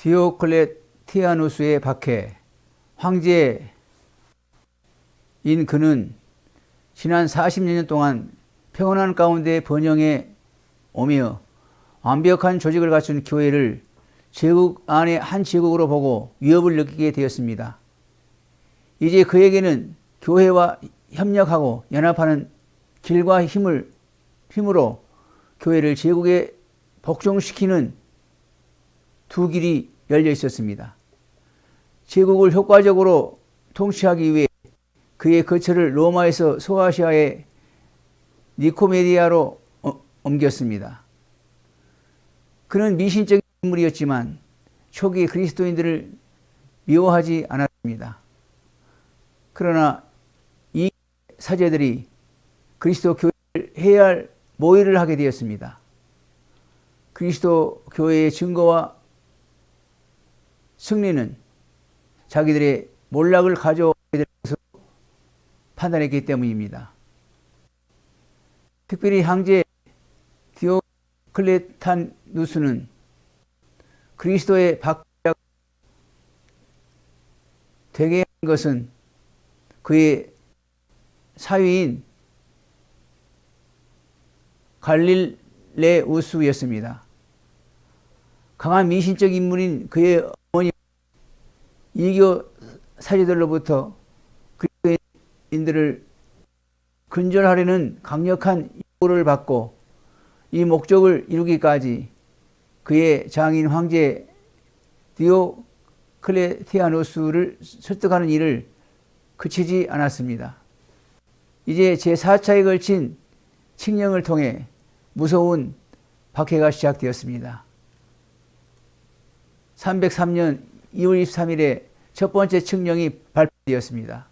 디오클레티아누스의 박해 황제인 그는 지난 40년 동안 평온한 가운데 번영해 오며 완벽한 조직을 갖춘 교회를 제국 안의 한 제국으로 보고 위협을 느끼게 되었습니다. 이제 그에게는 교회와 협력하고 연합하는 길과 힘을 힘으로 교회를 제국에 복종시키는 두 길이 열려 있었습니다. 제국을 효과적으로 통치하기 위해 그의 거처를 로마에서 소아시아의 니코메디아로 어, 옮겼습니다. 그는 미신적인 인물이었지만 초기 그리스도인들을 미워하지 않았습니다. 그러나 이 사제들이 그리스도 교회를 해야 할 모의를 하게 되었습니다. 그리스도 교회의 증거와 승리는 자기들의 몰락을 가져오게 될 것으로 판단했기 때문입니다. 특별히 황제 디오클레탄 누스는 그리스도의 박자 되게 한 것은 그의 사위인 갈릴레우스였습니다. 강한 미신적 인물인 그의 이교 사제들로부터 그리스도인들을 근절하려는 강력한 요구를 받고 이 목적을 이루기까지 그의 장인 황제 디오클레티아노스를 설득하는 일을 그치지 않았습니다. 이제 제4차에 걸친 칙령을 통해 무서운 박해가 시작되었습니다. 303년 2월 23일에 첫 번째 칙령이 발표되었습니다.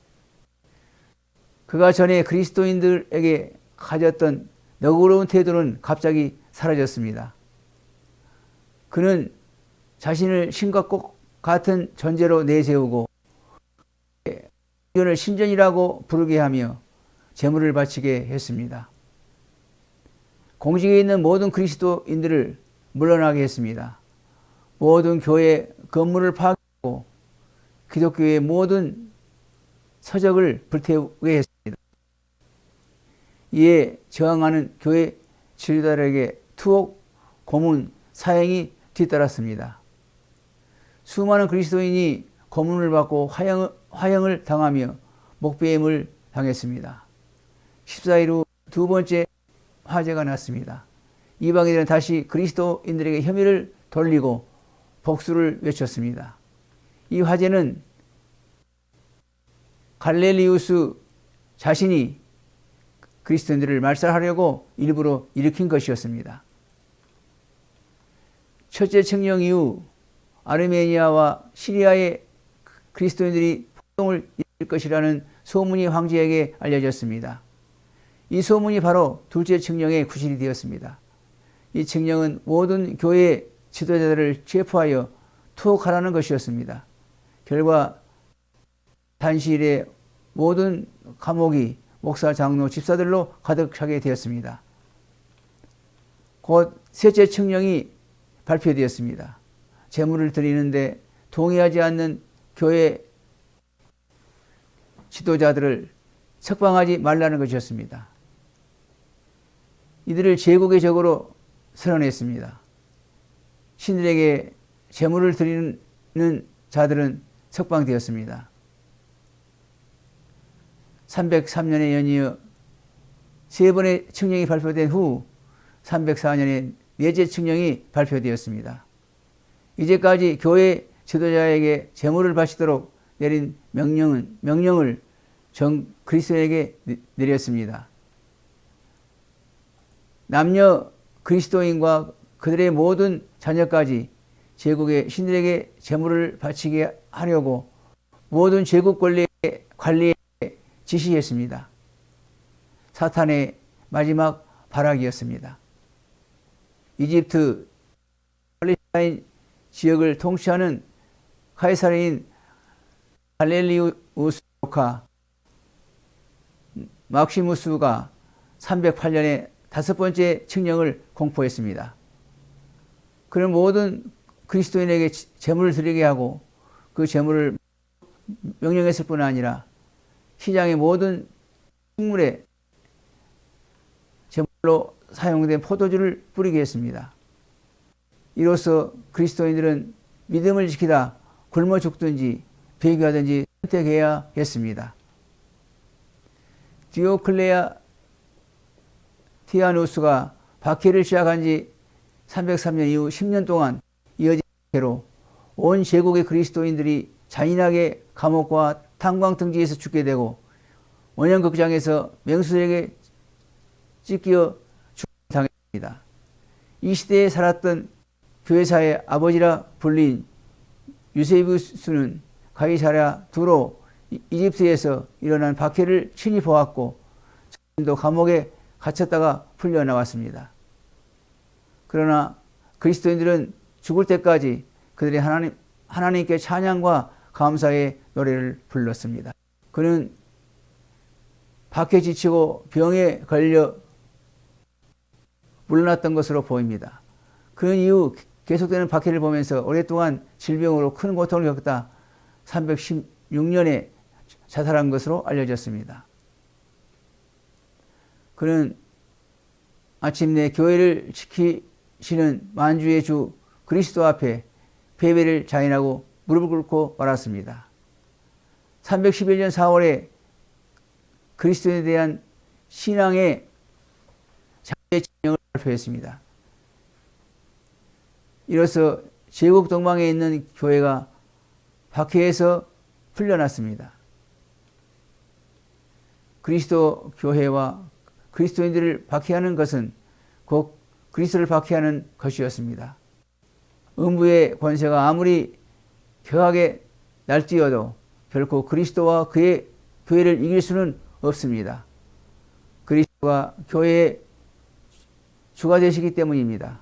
그가 전에 그리스도인들에게 가졌던 너그러운 태도는 갑자기 사라졌습니다. 그는 자신을 신과 꼭 같은 존재로 내세우고 의견을 신전이라고 부르게 하며 제물을 바치게 했습니다. 공직에 있는 모든 그리스도인들을 물러나게 했습니다. 모든 교회 건물을 파괴하고 기독교의 모든 서적을 불태우게 했습니다. 이에 저항하는 교회 지도자에게 투옥, 고문, 사형이 뒤따랐습니다. 수많은 그리스도인이 고문을 받고 화형, 화형을 당하며 목배임을 당했습니다. 14일 후 두 번째 화재가 났습니다. 이방인들은 다시 그리스도인들에게 혐의를 돌리고 복수를 외쳤습니다. 이 화재는 갈렐리우스 자신이 그리스도인들을 말살하려고 일부러 일으킨 것이었습니다. 첫째 청령 이후 아르메니아와 시리아의 그리스도인들이 폭동을 일으킬 것이라는 소문이 황제에게 알려졌습니다. 이 소문이 바로 둘째 청령의 구실이 되었습니다. 이 청령은 모든 교회 지도자들을 체포하여 투옥하라는 것이었습니다. 결과 단시일에 모든 감옥이 목사, 장로, 집사들로 가득 차게 되었습니다. 곧 셋째 청령이 발표되었습니다. 재물을 드리는데 동의하지 않는 교회 지도자들을 석방하지 말라는 것이었습니다. 이들을 제국의 적으로 선언했습니다. 신들에게 재물을 드리는 자들은 석방되었습니다. 303년에 연이어 세 번의 칙령이 발표된 후 304년에 네째 칙령이 발표되었습니다. 이제까지 교회 지도자에게 재물을 바치도록 내린 명령은 명령을 정 그리스도에게 내렸습니다. 남녀 그리스도인과 그들의 모든 자녀까지 제국의 신들에게 재물을 바치게 하려고 모든 제국 권리 관리에 지시했습니다. 사탄의 마지막 발악이었습니다. 이집트 팔레스타인 지역을 통치하는 카이사르인 갈렐리우스 조카 막시무스가 308년에 다섯 번째 칙령을 공포했습니다. 그는 모든 그리스도인에게 재물을 드리게 하고 그 재물을 명령했을 뿐 아니라 시장의 모든 식물에 제물로 사용된 포도주를 뿌리게 했습니다. 이로써 그리스도인들은 믿음을 지키다 굶어 죽든지 배교하든지 선택해야 했습니다. 디오클레아 티아누스가 박해를 시작한 지 303년 이후 10년 동안 박해로 온 제국의 그리스도인들이 잔인하게 감옥과 탄광 등지에서 죽게 되고 원형극장에서 맹수에게 찢겨 죽당했습니다. 이 시대에 살았던 교회사의 아버지라 불린 유세비우스는 가이사랴 두로 이집트에서 일어난 박해를 친히 보았고 자신도 감옥에 갇혔다가 풀려나왔습니다. 그러나 그리스도인들은 죽을 때까지 그들이 하나님, 하나님께 찬양과 감사의 노래를 불렀습니다. 그는 박해 지치고 병에 걸려 물러났던 것으로 보입니다. 그 이후 계속되는 박해를 보면서 오랫동안 질병으로 큰 고통을 겪다 316년에 자살한 것으로 알려졌습니다. 그는 아침내 교회를 지키시는 만주의 주 그리스도 앞에 패배를 자인하고 무릎을 꿇고 말았습니다. 311년 4월에 그리스도에 대한 신앙의 장의 진영을 발표했습니다. 이로써 제국 동방에 있는 교회가 박해에서 풀려났습니다. 그리스도 교회와 그리스도인들을 박해하는 것은 곧 그리스도를 박해하는 것이었습니다. 음부의 권세가 아무리 격하게 날뛰어도 결코 그리스도와 그의 교회를 이길 수는 없습니다. 그리스도가 교회의 주가 되시기 때문입니다.